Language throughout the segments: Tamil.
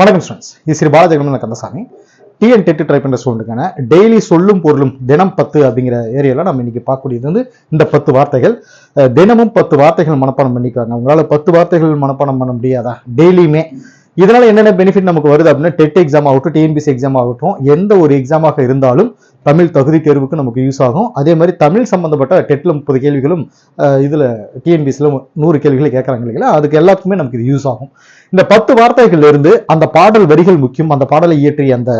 வணக்கம் ஸ்டூடெண்ட்ஸ் இது Sri Balajegaman Kandasamy. TN TET try பண்ணுற ஸ்டூடெண்ட்டுக்கான டெய்லி சொல்லும் பொருளும் தினம் பத்து அப்படிங்கிற ஏரியாவில் நம்ம இன்னைக்கு பார்க்கக்கூடியது வந்து இந்த பத்து வார்த்தைகள். தினமும் பத்து வார்த்தைகள் மனப்பாடம் பண்ணிக்குவாங்க. உங்களால் பத்து வார்த்தைகள் மனப்பாடம் பண்ண முடியாதா? டெய்லியுமே. இதனால என்னென்ன பெனிஃபிட் நமக்கு வருது அப்படின்னா டெட் எக்ஸாம் ஆகட்டும் டிஎன்பிசி எக்ஸாம் ஆகட்டும் எந்த ஒரு எக்ஸாமாக இருந்தாலும் தமிழ் தகுதி தேர்வுக்கு நமக்கு யூஸ் ஆகும். அதே மாதிரி தமிழ் சம்பந்தப்பட்ட டெட்டில் முப்பது கேள்விகளும் இதில் டிஎன்பிசியில் நூறு கேள்விகளை கேட்கறாங்க இல்லைங்களா? அதுக்கு எல்லாத்துக்குமே நமக்கு இது யூஸ் ஆகும். இந்த பத்து வார்த்தைகள் இருந்து அந்த பாடல் வரிகள் முக்கியம் அந்த பாடலை இயற்றிய அந்த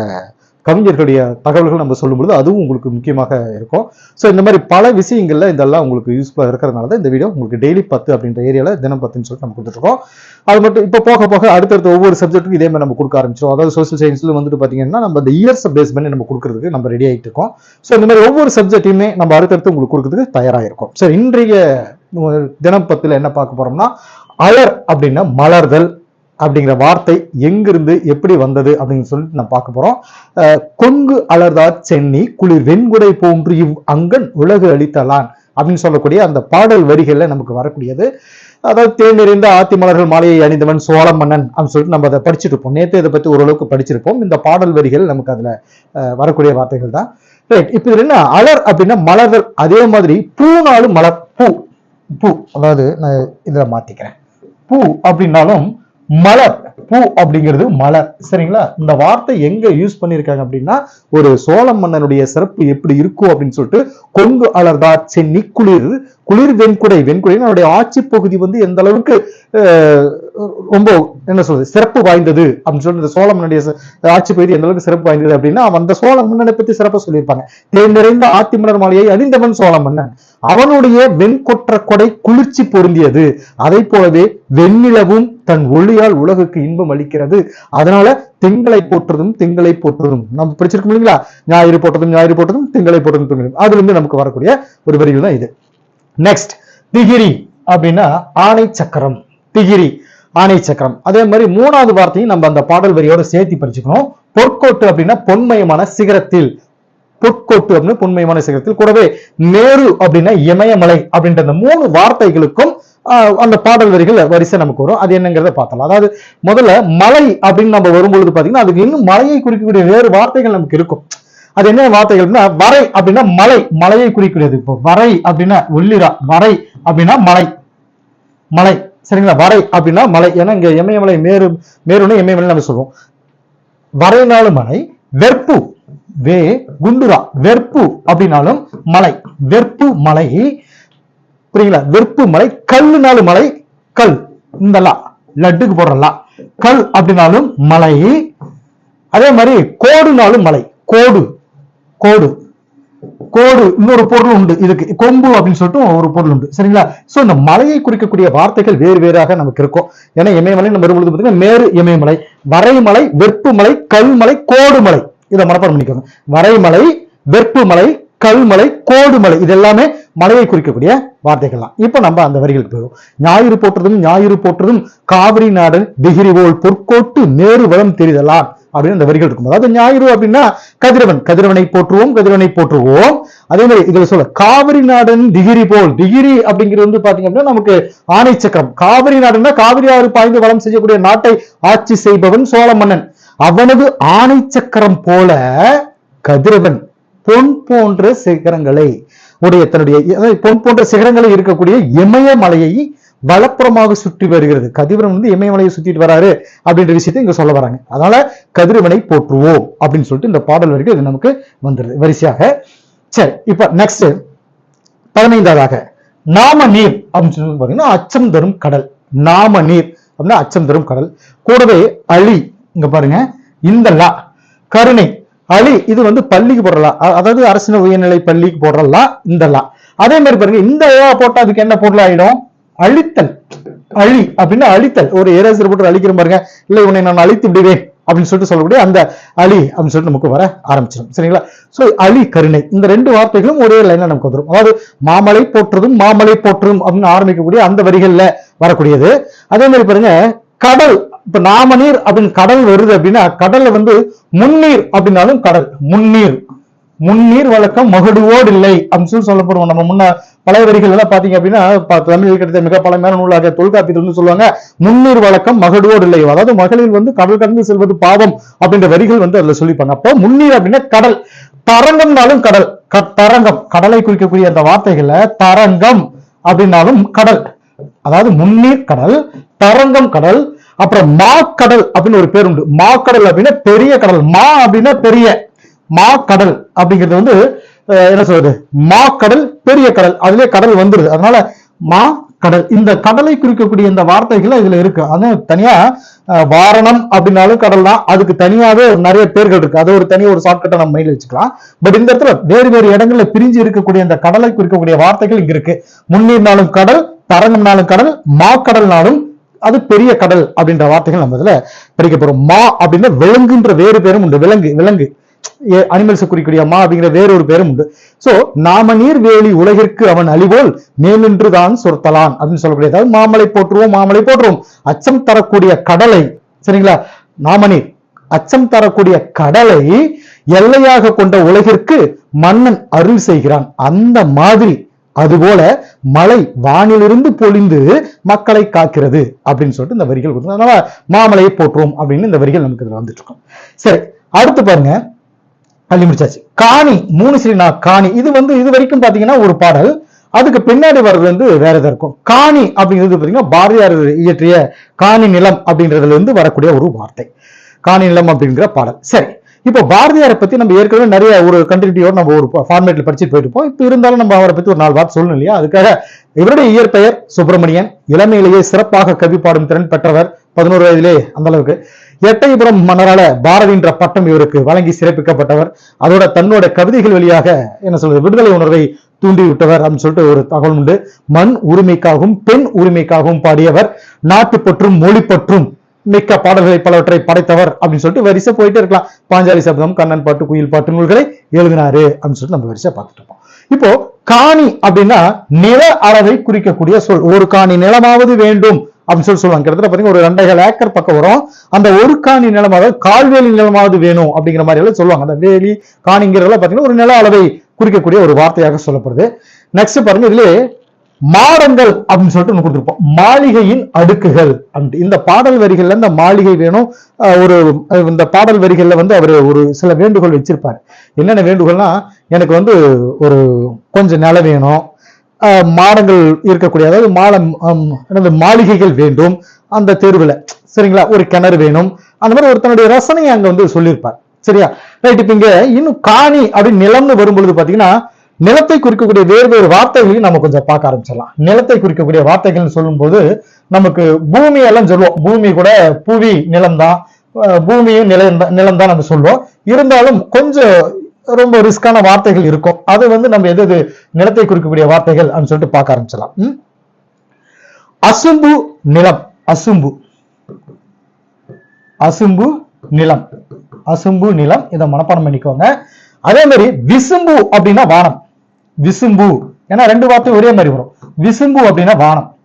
கவிஞர்களுடைய தகவல்கள் நம்ம சொல்லும்பொழுது அதுவும் உங்களுக்கு முக்கியமாக இருக்கும். ஸோ இந்த மாதிரி பல விஷயங்கள்ல இதெல்லாம் உங்களுக்கு யூஸ்ஃபுல்லாக இருக்கிறதுனால தான் இந்த வீடியோ உங்களுக்கு டெய்லி பத்து அப்படின்ற ஏரியாவில் தினம் பத்துன்னு சொல்லிட்டு நம்ம கொடுத்துருக்கோம் அது மட்டும் இப்போ போக போக அடுத்தடுத்த ஒவ்வொரு சப்ஜெக்ட்டுக்கும் இதே மாதிரி நம்ம கொடுக்க ஆரம்பிச்சோம் அதாவது சோசியல் சயின்ஸில் வந்துட்டு பார்த்தீங்கன்னா நம்ம இந்த இயர்ஸை பேஸ் பண்ணி நம்ம கொடுக்கறதுக்கு நம்ம ரெடி ஆகிட்டு இருக்கோம். ஸோ இந்த மாதிரி ஒவ்வொரு சப்ஜெக்ட்டையுமே நம்ம அடுத்தடுத்து உங்களுக்கு கொடுக்கறதுக்கு தயாராக இருக்கும் இன்றைய தினப்பத்தில் தினம் பத்தில் என்ன பார்க்க போறோம்னா அலர் அப்படின்னா மலர்தல் அப்படிங்கிற வார்த்தை எங்கிருந்து எப்படி வந்தது அப்படின்னு சொல்லிட்டு நான் பார்க்க போறோம். கொங்கு அலர்தார் சென்னி குளிர் வெண்குடை போன்று இவ் அங்கன் உலகு அளித்தலான் அப்படின்னு சொல்லக்கூடிய அந்த பாடல் வரிகளில் நமக்கு வரக்கூடியது. அதாவது தேன் நிறைந்த ஆத்தி மலர்கள் மாலையை அணிந்தவன் சோழ மன்னன் அப்படின்னு சொல்லிட்டு நம்ம அதை படிச்சுட்டு இருப்போம் நேற்று இதை பத்தி ஓரளவுக்கு படிச்சிருப்போம். இந்த பாடல் வரிகள் நமக்கு அதுல வரக்கூடிய வார்த்தைகள் தான். ரைட் இப்போ இதுல என்ன? அலர் அப்படின்னா மலர்கள். அதே மாதிரி பூனாலும் மலர். பூ. பூ. அதாவது நான் இதுல மாத்திக்கிறேன். பூ அப்படின்னாலும் மலர். பூ அப்படிங்கிறது மலர். சரிங்களா? இந்த வார்த்தை எங்க யூஸ் பண்ணியிருக்காங்க அப்படின்னா ஒரு சோழ மன்னனுடைய சிறப்பு எப்படி இருக்கும் அப்படின்னு சொல்லிட்டு கொங்கு அலர்தார் சென்னி குளிர் குளிர் வெண்குடை வெண்குடை அவருடைய ஆட்சி பகுதி வந்து எந்த அளவுக்கு ரொம்ப என்ன சொல்றது சிறப்பு வாய்ந்தது அப்படின்னு சொல்லி இந்த சோழ மன்னனுடைய ஆட்சி பகுதி எந்த அளவுக்கு சிறப்பு வாய்ந்தது அப்படின்னா அவன் அந்த சோழ மன்னனை பத்தி சிறப்பாக சொல்லியிருப்பாங்க. தேன் நிறைந்த ஆத்தி மலர் மாலையை அணிந்தவன் சோழ மன்னன். அவனுடைய வெண்கொற்ற கொடை குளிர்ச்சி பொருந்தியது. அதை போலவே வெண்ணிலவும் தன் ஒளியால் உலகுக்கு இன்பம் அளிக்கிறது. அதனால திங்களை போற்றுதும் திங்களை போற்றுதும் நம்ம படிச்சிருக்கோம் இல்லைங்களா? ஞாயிறு போட்டதும் ஞாயிறு போட்டதும் திங்களை போட்டதும் திங்களும் அதுல இருந்து நமக்கு வரக்கூடிய ஒரு வரிகள் தான் இது. நெக்ஸ்ட் திகிரி அப்படின்னா ஆணை சக்கரம். திகிரி ஆணை சக்கரம். அதே மாதிரி மூணாவது வார்த்தையும் நம்ம அந்த பாடல் வரியோட சேர்த்து படிச்சுக்கணும். பொற்கோட்டு அப்படின்னா பொன்மயமான சிகரத்தில். பொற்கோட்டு அப்படின்னு பொன்மயமான சிகரத்தில். கூடவே நேரு அப்படின்னா இமயமலை அப்படின்ற அந்த மூணு வார்த்தைகளுக்கும் ஆஹ், அந்த பாடல் வரிகள் வரிசை நமக்கு வரும். அது என்னங்கிறத பார்த்தலாம் அதாவது முதல்ல மலை அப்படின்னு நம்ம வரும்பொழுது பாத்தீங்கன்னா அதுக்கு இன்னும் மலையை குறிக்கக்கூடிய வேறு வார்த்தைகள் நமக்கு இருக்கும். அது என்ன வார்த்தைகள் அப்படின்னா வரை அப்படின்னா மலை மலையை குறிக்கிறது. இப்போ வரை அப்படின்னா ஒல்லிரா வரை அப்படின்னா மலை. மலை சரிங்களா? வரை அப்படின்னா மலை. ஏன்னா இங்க இமயமலை மேரு மேருன்னு இமயமலை நம்ம சொல்லுவோம். வரைனாலும் மலை வெற்பு வே குண்டுரா வெற்பு அப்படின்னாலும் மலை. வெற்பு மலை புரியுங்களா வெற்பு மலை கல்லுனாலும் மலை கல். இந்த லா லட்டுக்கு போடுறலா கல் அப்படின்னாலும் மலை. அதே மாதிரி கோடுனாலும் மலை. கோடு. கோடு. கோடு இன்னொரு பொருள் உண்டு. இதுக்கு கொம்பு அப்படின்னு சொல்லிட்டு ஒரு பொருள் உண்டு. சரிங்களா? சோ இந்த மலையை குறிக்கக்கூடிய வார்த்தைகள் வேறு வேறாக நமக்கு இருக்கும். ஏன்னா இமயமலை நம்ம வரும்பொழுது பார்த்தீங்கன்னா மேரு இமயமலை வரைமலை வெற்புமலை கல்மலை கோடுமலை. இதை மனப்பாடம் பண்ணிக்கோங்க. வரைமலை வெற்புமலை கல்மலை கோடுமலை. இது எல்லாமே மலையை குறிக்கக்கூடிய வார்த்தைகள் தான். இப்போ நம்ம அந்த வரிகளுக்கு போயிடும் ஞாயிறு போற்றதும் ஞாயிறு போற்றதும் காவிரி நாடு டிகிரி போல் பொற்கோட்டு நேரு வளம் தெரிதலான். அப்படின்னு அந்த வரிகள் இருக்கும். அதாவது ஞாயிறு அப்படின்னா கதிரவன் கதிரவனை போற்றுவோம் கதிரவனை போற்றுவோம். அதே மாதிரி இதுல சொல்ல காவிரி நாடன் டிகிரி போல். டிகிரி அப்படிங்கிறது வந்து பாத்தீங்க அப்படின்னா நமக்கு ஆணை சக்கரம். காவிரி நாடுன்னா காவிரி ஆறு பாய்ந்து வளம் செய்யக்கூடிய நாட்டை ஆட்சி செய்பவன் சோழ மன்னன். அவனது ஆணை சக்கரம் போல கதிரவன் பொன் போன்ற சிகரங்களை உடைய தன்னுடைய பொன் போன்ற சிகரங்களை இருக்கக்கூடிய இமயமலையை வலப்புறமாக சுற்றி வருகிறது. கதிரவன் வந்து இமயமலையை சுற்றிட்டு வராரு அப்படின்ற விஷயத்தை இங்க சொல்ல வராங்க. அதனால கதிரவனை போற்றுவோம் அப்படின்னு சொல்லிட்டு இந்த பாடல் வரைக்கும் இது நமக்கு வந்துருது. வரிசையாக. சரி இப்ப நெக்ஸ்ட் பதினைந்தாவதாக. நாம நீர் அப்படின்னு சொல்லி பாத்தீங்கன்னா அச்சம் தரும் கடல். நாம நீர் அப்படின்னா அச்சம் தரும் கடல். கூடவே அழி இங்க பாருங்க இந்த லா கருணை. அழி இது வந்து பள்ளிக்கு போடுறலாம் அதாவது அரசின உயர்நிலை பள்ளிக்கு போடுறலாம் இந்த லா. அதே மாதிரி பாருங்க இந்த லா போட்டா அதுக்கு என்ன பொருள் ஆயிடும் அழித்தல். அழி அப்படின்னா அழித்தல். ஒரு ஏரேசர் போட்டு அழிக்கிற பாருங்க. இல்லை உன்னை நான் அழித்து விடுவேன் அப்படின்னு சொல்லிட்டு சொல்லக்கூடிய அந்த அழி அப்படின்னு சொல்லிட்டு நமக்கு வர ஆரம்பிச்சிடும். சரிங்களா? சோ அழி கருணை. இந்த ரெண்டு வார்த்தைகளும் ஒரே லைன்ல நமக்கு வந்துடும் அதாவது மாமலை போற்றதும் மாமலை போற்றும் அப்படின்னு ஆரம்பிக்கக்கூடிய அந்த வரிகள்ல வரக்கூடியது. அதே மாதிரி பாருங்க கடல். இப்ப நாமநீர் அப்படின்னு கடல் வருது அப்படின்னா கடல்ல வந்து முன்னீர் அப்படின்னாலும் கடல். முன்னீர். முன்னீர் வழக்கம் மகுடுவோடு இல்லை அப்படின்னு சொல்லி சொல்லப்படுவோம். நம்ம முன்ன பழைய வரிகள் எல்லாம் பாத்தீங்க அப்படின்னா தமிழ் தமிழில் கிடைத்த மிக பழமையான நூலாக தொல்காப்பியத்தில் சொல்லுவாங்க. முன்னீர் வழக்கம் மகடோடு இல்லை அதாவது மகளிர் வந்து கடல் கடந்து செல்வது பாவம் அப்படின்ற வரிகள் வந்து அதுல சொல்லிப்பாங்க. அப்போ முன்னீர் அப்படின்னா கடல். தரங்கம்னாலும் கடல். தரங்கம். கடலை குறிக்கக்கூடிய அந்த வார்த்தைகளை தரங்கம் அப்படின்னாலும் கடல். அதாவது முன்னீர் கடல் தரங்கம் கடல் அப்புறம் மா கடல் அப்படின்னு ஒரு பேர் உண்டு. மா கடல் அப்படின்னா பெரிய கடல். மா அப்படின்னா பெரிய. மா கடல் அப்படிங்கிறது வந்து என்ன சொல்றது? மா கடல் பெரிய கடல். அதுலயே கடல் வந்துருது. அதனால மா கடல். இந்த கடலை குறிக்கக்கூடிய இந்த வார்த்தைகள் இதுல இருக்கு. அது தனியா அஹ், வாரணம் அப்படின்னாலும் கடல் தான். அதுக்கு தனியாவே நிறைய பேர்கள் இருக்கு. அது ஒரு தனியா ஒரு ஷார்ட்கட்டை நம்ம மைண்ட்ல வச்சுக்கலாம். பட் இந்த இடத்துல வேறு வேறு இடங்கள்ல பிரிஞ்சு இருக்கக்கூடிய இந்த கடலை குறிக்கக்கூடிய வார்த்தைகள் இங்க இருக்கு. முன்னீர்னாலும் கடல் தரங்கம்னாலும் கடல் மா கடல்னாலும் அது பெரிய கடல் அப்படின்ற வார்த்தைகள் நம்ம இதுல படிக்க போறோம். மா அப்படின்னா விலங்குன்ற வேறு பேரும் உண்டு. விலங்கு விலங்கு. அனிமல்ஸ் குறிக்கூடிய மா அப்படிங்கிற வேறொரு பேரும் உண்டு. சோ நாம நீர் வேலி உலகிற்கு அவன் அழிவோல் மேலின்றுதான் சொர்த்தலான் அப்படின்னு சொல்லக்கூடிய அதாவது மாமலை போற்றுவோம் மாமலை போற்றுவோம். அச்சம் தரக்கூடிய கடலை சரிங்களா? நாமநீர் அச்சம் தரக்கூடிய கடலை எல்லையாக கொண்ட உலகிற்கு மன்னன் அருள் செய்கிறான். அந்த மாதிரி அதுபோல மழை வானிலிருந்து பொழிந்து மக்களை காக்கிறது அப்படின்னு சொல்லிட்டு இந்த வரிகள் கொடுத்து அதனால மாமலையை போற்றுவோம் அப்படின்னு இந்த வரிகள் நமக்கு இதுல வந்துட்டு இருக்கோம் சரி அடுத்து பாருங்க. அள்ளி முடிச்சாச்சு. காணி மூணு ஸ்ரீனா காணி. இது வந்து இது வரைக்கும் பாத்தீங்கன்னா ஒரு பாடல். அதுக்கு பின்னாடி வர்றது வந்து வேற எதாவது இருக்கும். காணி அப்படிங்கிறது பாத்தீங்கன்னா பாரதியார் இயற்றிய காணி நிலம் அப்படின்றதுல இருந்து வரக்கூடிய ஒரு வார்த்தை. காணி நிலம் அப்படிங்கிற பாடல். சரி. இப்போ பாரதியாரை பத்தி நம்ம ஏற்கனவே நிறைய ஒரு கண்டினியூட்டியோட நம்ம ஒரு ஃபார்மேட்ல படிச்சுட்டு போயிருப்போம் இப்போ இருந்தாலும் நம்ம அவரை பத்தி ஒரு நாலு வார்த்தை சொல்லணும் இல்லையா? அதுக்காக இவருடைய இயற்பெயர் சுப்பிரமணியன். இளமையிலேயே சிறப்பாக கவி பாடும் திறன் பெற்றவர். பதினோரு வயதிலே அந்த அளவுக்கு. எட்டயபுரம் மன்னரால பாரதின்ற பட்டம் இவருக்கு வழங்கி சிறப்பிக்கப்பட்டவர். அதோட தன்னோட கவிதைகள் வழியாக என்ன சொல்றது விடுதலை உணர்வை தூண்டி விட்டவர் அப்படின்னு சொல்லிட்டு ஒரு தகவல் உண்டு. மண் உரிமைக்காகவும் பெண் உரிமைக்காகவும் பாடியவர் நாட்டுப்பற்றும் மொழிப்பற்றும் மிக்க பாடல்களை பலவற்றை படைத்தவர் அப்படின்னு சொல்லிட்டு வரிசை போயிட்டே இருக்கலாம். பாஞ்சாலி சப்தம் கண்ணன் பாட்டு குயில் பாட்டு நூல்களை எழுதினாரு அப்படின்னு சொல்லிட்டு நம்ம வரிசை பார்த்துட்டு இருப்போம். இப்போ காணி அப்படின்னா நில அளவை குறிக்கக்கூடிய சொல். ஒரு காணி நிலமாவது வேண்டும். அப்படின்னு சொல்லி சொல்லுவாங்க. கிட்டத்தட்ட பார்த்தீங்கன்னா ஒரு ரெண்டரை ஏக்கர் பக்கம் வரும். அந்த ஒரு காணி நிலமாவது கால்வேலி நிலமாவது வேணும் அப்படிங்கிற மாதிரி எல்லாம் சொல்லுவாங்க. அந்த வேலி காணிங்கிறதெல்லாம் பார்த்தீங்கன்னா ஒரு நில அளவை குறிக்கக்கூடிய ஒரு வார்த்தையாக சொல்லப்படுது. நெக்ஸ்ட் பாருங்க இதுல மாடங்கள் அப்படின்னு சொல்லிட்டு ஒன்று கொடுத்துருப்போம். மாளிகையின் அடுக்குகள் அப்படின்ட்டு. இந்த பாடல் வரிகள்ல இந்த மாளிகை வேணும். ஒரு இந்த பாடல் வரிகள்ல வந்து அவர் ஒரு சில வேண்டுகோள் வச்சிருப்பாரு. என்னென்ன வேண்டுகோள்னா எனக்கு வந்து ஒரு கொஞ்சம் நிலம் வேணும். மாடங்கள் இருக்கக்கூடிய அதாவது மாடம் எனது மாளிகைகள் வேண்டும். அந்த தேர்வில் சரிங்களா? ஒரு கிணறு வேணும். அந்த மாதிரி ஒரு தன்னுடைய ரசனையை அங்க வந்து சொல்லியிருப்பார். சரியா? ரைட் இப்ப இங்க இன்னும் காணி அப்படின்னு நிலம்னு வரும்பொழுது பாத்தீங்கன்னா நிலத்தை குறிக்கக்கூடிய வேறு வேறு வார்த்தைகளையும் நம்ம கொஞ்சம் பார்க்க ஆரம்பிச்சிடலாம். நிலத்தை குறிக்கக்கூடிய வார்த்தைகள்னு சொல்லும்போது நமக்கு பூமியெல்லாம் சொல்லுவோம். பூமி கூட புவி நிலம்தான். பூமியும் நிலம் நிலம் தான் நம்ம சொல்லுவோம். இருந்தாலும் கொஞ்சம் ரொம்ப ரிஸ்கான வார்த்தைகள் இருக்கும். அது வந்து நம்ம எது எது நிலத்தை குறிக்கக்கூடிய வார்த்தைகள் அப்படின்னு சொல்லிட்டு பார்க்க ஆரம்பிச்சலாம் அசும்பு நிலம். அசும்பு. அசும்பு நிலம். அசும்பு நிலம். இதை மனப்பாடம் பண்ணிக்கோங்க. அதே மாதிரி விசும்பு அப்படின்னா வானம். விசும்பு. ஏன்னா ரெண்டு வார்த்தை ஒரே மாதிரி வரும். விசும்பு அப்படின்னா வானம்.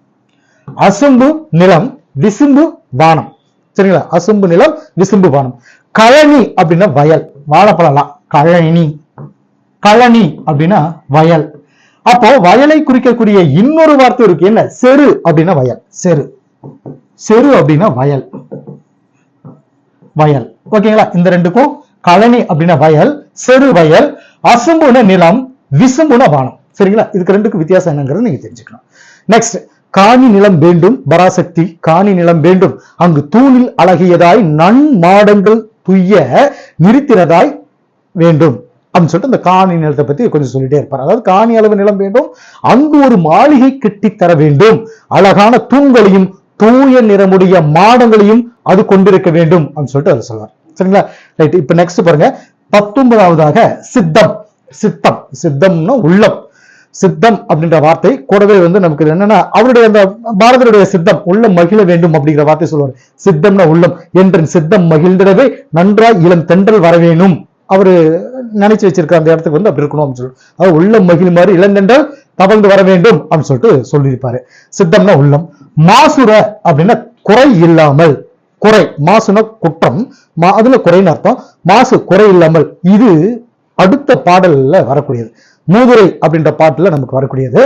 அசும்பு நிலம். விசும்பு வானம். சரிங்களா? அசும்பு நிலம் விசும்பு வானம். கழனி அப்படின்னா வயல். வாழைப்பழம்லாம். கழனி. கழனி அப்படின்னா வயல். அப்போ வயலை குறிக்கக்கூடிய இன்னொரு வார்த்தை இருக்கு. என்ன? செரு அப்படின்னா வயல். செரு. செரு அப்படின்னா வயல். வயல். ஓகேங்களா இந்த ரெண்டுக்கும் கழனி அப்படின்னா வயல் செரு வயல் அசும்புன நிலம் விசும்புன வானம். சரிங்களா? இதுக்கு ரெண்டுக்கும் வித்தியாசம் என்னங்கிறது நீங்க தெரிஞ்சுக்கணும் நெக்ஸ்ட் காணி நிலம் வேண்டும் பராசக்தி காணி நிலம் வேண்டும். அங்கு தூணில் அழகியதாய் நன் மாடங்கள் துய்ய நிறுத்தினதாய் வேண்டும். அப்படின்னு சொல்லிட்டு இந்த காணி நிலத்தை பத்தி கொஞ்சம் சொல்லிட்டே இருப்பார். அதாவது காணி அளவு நிலம் வேண்டும். அங்கு ஒரு மாளிகை கட்டித் தர வேண்டும். அழகான தூண்களையும் தூய நிறமுடைய மாடங்களையும் அது கொண்டிருக்க வேண்டும் அப்படின்னு சொல்லிட்டு அதை சொல்வார் சரிங்களா? ரைட் இப்ப நெக்ஸ்ட் பாருங்க. பத்தொன்பதாவதாக சித்தம். சித்தம். சித்தம்னா உள்ளம். சித்தம் அப்படின்ற வார்த்தை கூடவே வந்து நமக்கு என்னன்னா அவருடைய அந்த பாரதருடைய சித்தம் உள்ளம் மகிழ வேண்டும் அப்படிங்கிற வார்த்தை சொல்லுவார். சித்தம்னா உள்ளம். என்ற சித்தம் மகிழ்ந்திடவே நன்றாய் இளம் தென்றல் வரவேணும் அவர் நினைச்சு வச்சிருக்க அந்த இடத்துக்கு வந்து அப்படி இருக்கணும் அப்படின்னு சொல்லி உள்ள உள்ளம் மாதிரி இளந்தென்றல் தவழ்ந்து வர வேண்டும் அப்படின்னு சொல்லிட்டு சொல்லியிருப்பாரு. சித்தம்னா உள்ளம். மாசுர அப்படின்னா குறை இல்லாமல் குறை. மாசுனா குற்றம். மா- அதுல குறைன்னு அர்த்தம். மாசு குறை இல்லாமல் இது அடுத்த பாடல்ல வரக்கூடியது. மூதுரை அப்படின்ற பாட்டுல நமக்கு வரக்கூடியது.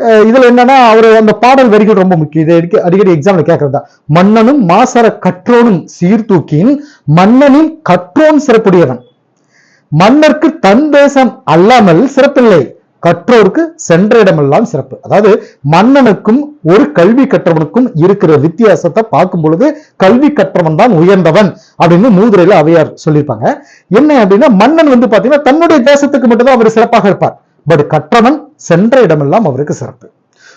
இதுல என்னன்னா அவர் அந்த பாடல் வரிகள் ரொம்ப முக்கியம். இதை அடிக்க- அடிக்கடி எக்ஸாம்ல கேட்கறது மன்னனும் மாசர கற்றோனும் சீர்தூக்கின் மன்னனின் கற்றோன் சிறப்புடையவன். மன்னர்க்கு தன் தேசம் அல்லாமல் சிறப்பில்லை. கற்றோருக்கு சென்ற இடமெல்லாம் சிறப்பு. அதாவது மன்னனுக்கும் ஒரு கல்வி கற்றவனுக்கும் இருக்கிற வித்தியாசத்தை பார்க்கும் பொழுது கல்வி கற்றவன் தான் உயர்ந்தவன் அப்படின்னு மூதுரையில அவையார் சொல்லியிருப்பாங்க. என்ன அப்படின்னா மன்னன் வந்து பாத்தீங்கன்னா தன்னுடைய தேசத்துக்கு மட்டும்தான் அவர் சிறப்பாக இருப்பார். பட் கற்றவன் சென்ற இடமெல்லாம் அவருக்கு சிறப்பு.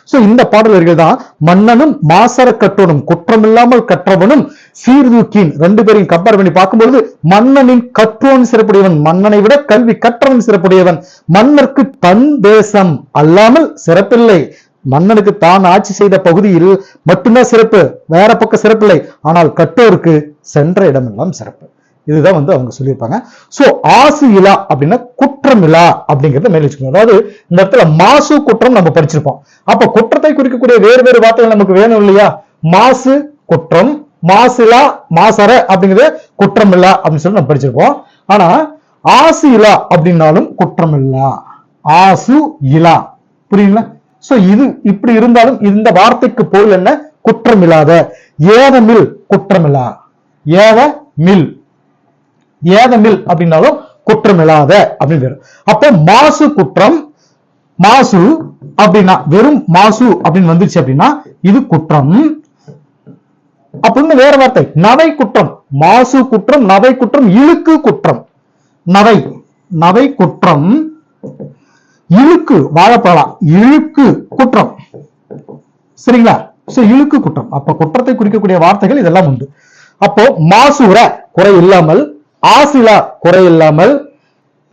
சோ இந்த பாடல் வரிகள் தான் மன்னனும் மாசர கற்றவனும் குற்றமில்லாமல் கற்றவனும் சீர்தூக்கின் ரெண்டு பேரையும் கம்பேர் பண்ணி பார்க்கும்பொழுது மன்னனின் கற்றோன் சிறப்புடையவன் மன்னனை விட கல்வி கற்றவன் சிறப்புடையவன். மன்னருக்கு தன் தேசம் அல்லாமல் சிறப்பில்லை. மன்னனுக்கு தான் ஆட்சி செய்த பகுதியில் மட்டும்தான் சிறப்பு வேற பக்கம் சிறப்பில்லை. ஆனால் கட்டோருக்கு சென்ற இடமெல்லாம் சிறப்பு. இதுதான் வந்து அவங்க சொல்லியிருப்பாங்க. சோ ஆசு இலா அப்படின்னா குற்றம் இலா அப்படிங்கறத மேல வச்சுக்கணும். அதாவது இந்த இடத்துல மாசு குற்றம் நம்ம படிச்சிருப்போம். அப்ப குற்றத்தை குறிக்கக்கூடிய வேறு வேறு வார்த்தைகள் நமக்கு வேணும் இல்லையா? மாசு குற்றம் மாசிலா மாசர அப்படிங்கிறது குற்றம் இல்லா அப்படின்னு சொல்லி நம்ம படிச்சிருப்போம். ஆனா ஆசு இலா அப்படின்னாலும் குற்றம் இல்லா ஆசு இலா. புரியுங்களா சோ இது இப்படி இருந்தாலும் இந்த வார்த்தைக்கு பொருள் என்ன? குற்றமில்லாத. ஏதமில் குற்றமில்லா. ஏத மில் ஏதமில் அப்படின்னாலும் குற்றமில்லாத அப்படின்னு பேரு. அப்போ மாசு குற்றம் மாசு அப்படின்னா வெறும் மாசு அப்படின்னு வந்துச்சு அப்படின்னா இது குற்றம். அப்படின்னு வேற வார்த்தை நவை குற்றம் மாசு குற்றம் நவை குற்றம் இழுக்கு குற்றம். நவை நவை குற்றம் இழுக்கு வாழைப்பழம் இழுக்கு குற்றம். சரிங்களா? சோ இழுக்கு குற்றம். அப்ப குற்றத்தை குறிக்கக்கூடிய வார்த்தைகள் இதெல்லாம் உண்டு. அப்போ மாசூர குறை இல்லாமல் ஆசிலா குறை இல்லாமல்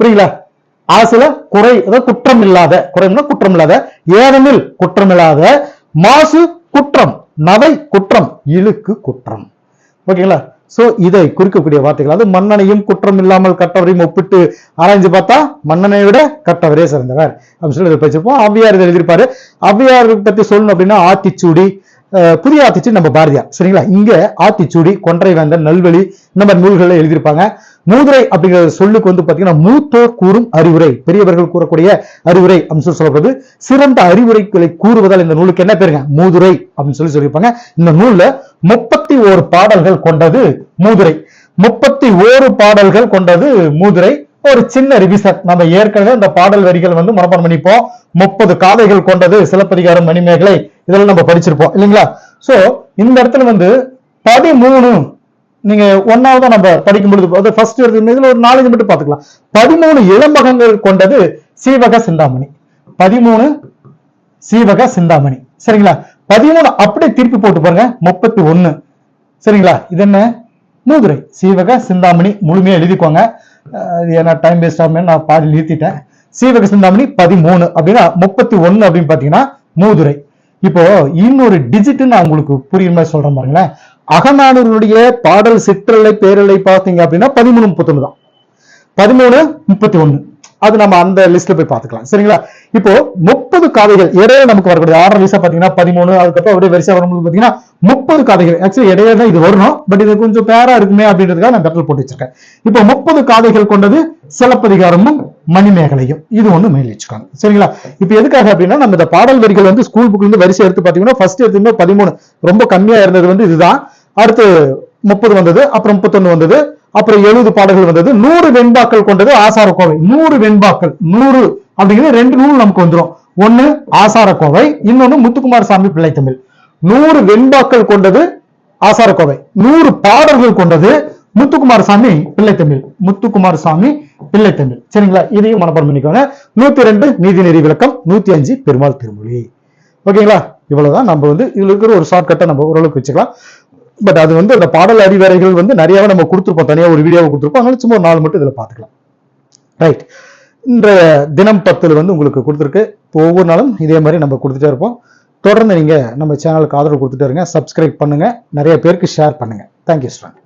புரியுங்களா ஆசில குறை குற்றம் இல்லாத குறைன்னா குற்றம் இல்லாத ஏனமில் குற்றம் இல்லாத மாசு குற்றம் நவை குற்றம் இழுக்கு குற்றம். ஓகேங்களா? சோ இதை குறிக்கக்கூடிய வார்த்தைகள் அது மன்னனையும் குற்றம் இல்லாமல் கட்டவரையும் ஒப்பிட்டு ஆராய்ஞ்சு பார்த்தா மன்னனை விட கட்டவரே சிறந்தவர். அப்படின்னு சொல்லி இதை படிச்சிருப்போம். அவ்வியார் இதை எழுதியிருப்பாரு. அவ்வியார் பத்தி சொல்லணும் அப்படின்னா ஆத்திச்சூடி புதிய ஆத்திச்சூடி நம்ம பாரதியார் சரிங்களா? இங்க ஆத்திச்சூடி கொன்றை வேந்தன் நல்வழி இந்த மாதிரி நூல்களை எழுதியிருப்பாங்க. மூதுரை அப்படிங்கிற சொல்லுக்கு வந்து பாத்தீங்கன்னா மூத்தோர் கூறும் அறிவுரை பெரியவர்கள் கூறக்கூடிய அறிவுரை அப்படின்னு சொல்லி சொல்லப்படுது. சிறந்த அறிவுரைகளை கூறுவதால் இந்த நூலுக்கு என்ன பேருங்க? மூதுரை அப்படின்னு சொல்லி சொல்லியிருப்பாங்க. இந்த நூல்ல முப்பத்தி ஓரு பாடல்கள் கொண்டது மூதுரை. முப்பத்தி ஓரு பாடல்கள் கொண்டது மூதுரை. ஒரு சின்ன ரிவிசன் நம்ம ஏற்கனவே இந்த பாடல் வரிகள் வந்து மனப்பாடம் பண்ணிப்போம். முப்பது காதைகள் கொண்டது சிலப்பதிகாரம் மணிமேகலை. இதெல்லாம் நம்ம படிச்சிருப்போம் இல்லைங்களா? சோ இந்த இடத்துல வந்து பதிமூணு நீங்க ஒன்னாவது நம்ம படிக்கும் பொழுது அது ஃபர்ஸ்ட் இதுல ஒரு நாலஞ்சு மட்டும் பாத்துக்கலாம் பதிமூணு இளம்பகங்கள் கொண்டது சீவக சிந்தாமணி. பதிமூணு சீவக சிந்தாமணி. சரிங்களா? பதிமூணு அப்படியே திருப்பி போட்டு பாருங்க முப்பத்தி ஒண்ணு சரிங்களா? இது என்ன? மூதுரை. சீவக சிந்தாமணி முழுமையா எழுதிக்கோங்க. ஏன்னா டைம் வேஸ்ட் ஆகும் நான் பாதி நிறுத்திட்டேன். சீவக சிந்தாமணி பதிமூணு அப்படின்னா முப்பத்தி ஒன்னு அப்படின்னு பாத்தீங்கன்னா மூதுரை. இப்போ இன்னொரு டிஜிட் நான் உங்களுக்கு புரியுற மாதிரி சொல்றேன் பாருங்களேன். அகநானூருடைய பாடல் சிற்றலை பேரலை பார்த்தீங்க அப்படின்னா பதிமூணு முப்பத்தொன்னு தான். பதிமூணு முப்பத்தி ஒன்னு. அது நம்ம அந்த லிஸ்ட்ல போய் பார்த்துக்கலாம். சரிங்களா? இப்போ முப்பது காதைகள் இடையில நமக்கு வரக்கூடிய ஆர்டர் லிஸ்டா பாத்தீங்கன்னா பதிமூணு அதுக்கப்புறம் அப்படியே வரிசை வரும்போது பாத்தீங்கன்னா முப்பது காதைகள். ஆக்சுவலி இடையில தான் இது வரணும் பட் இது கொஞ்சம் பேரா இருக்குமே அப்படின்றதுக்காக நான் பெட்டல் போட்டு வச்சிருக்கேன். இப்போ முப்பது காதைகள் கொண்டது சிலப்பதிகாரமும் மணிமேகலையும். இது ஒண்ணு மேல் வச்சுக்காங்க. சரிங்களா? இப்போ எதுக்காக அப்படின்னா நம்ம இந்த பாடல் வரிகள் வந்து ஸ்கூல் புக்ல இருந்து வரிசை எடுத்து பாத்தீங்கன்னா ஃபர்ஸ்ட் எடுத்துமே பதிமூணு. ரொம்ப கம்மியா இருந்தது வந்து இதுதான். அடுத்து முப்பது வந்தது அப்புறம் முப்பத்தொன்னு வந்தது அப்புறம் எழுபது பாடல்கள் வந்தது. நூறு வெண்பாக்கள் கொண்டது ஆசார கோவை நூறு வெண்பாக்கள் நூறு அப்படிங்கிறது ரெண்டு நூல் நமக்கு வந்துரும். ஒண்ணு ஆசார கோவை இன்னொன்னு முத்துக்குமார் சாமி பிள்ளைத்தமிழ் நூறு வெண்பாக்கள் கொண்டது ஆசார கோவை நூறு பாடல்கள் கொண்டது முத்துக்குமார் சாமி பிள்ளைத்தமிழ் முத்துக்குமார் சாமி பிள்ளைத்தமிழ் சரிங்களா? இதையும் மனப்பாடம் பண்ணிக்கோங்க. நூத்தி ரெண்டு நீதிநெறி விளக்கம் நூத்தி அஞ்சு பெருமாள் திருமொழி. ஓகேங்களா? இவ்வளவுதான். நம்ம வந்து இதுல இருக்கிற ஒரு ஷார்ட்கட்டை நம்ம ஓரளவுக்கு வச்சுக்கலாம். பட் அது வந்து அந்த பாடல் அறிவரைகள் வந்து நிறையாவே நம்ம கொடுத்துருப்போம். தனியாக ஒரு வீடியோவை கொடுத்துருப்போம். அதனால சும்மா ஒரு மட்டும் இதில் பார்த்துக்கலாம். ரைட் இன்றைய தினம் பத்தில் வந்து உங்களுக்கு கொடுத்துருக்கு. இப்போ ஒவ்வொரு நாளும் இதே மாதிரி நம்ம கொடுத்துட்டே இருப்போம். தொடர்ந்து நீங்கள் நம்ம சேனலுக்கு ஆதரவு கொடுத்துட்டே இருங்க. சப்ஸ்கிரைப் பண்ணுங்கள் நிறைய பேருக்கு ஷேர் பண்ணுங்க. தேங்க்யூ ஸ்டான்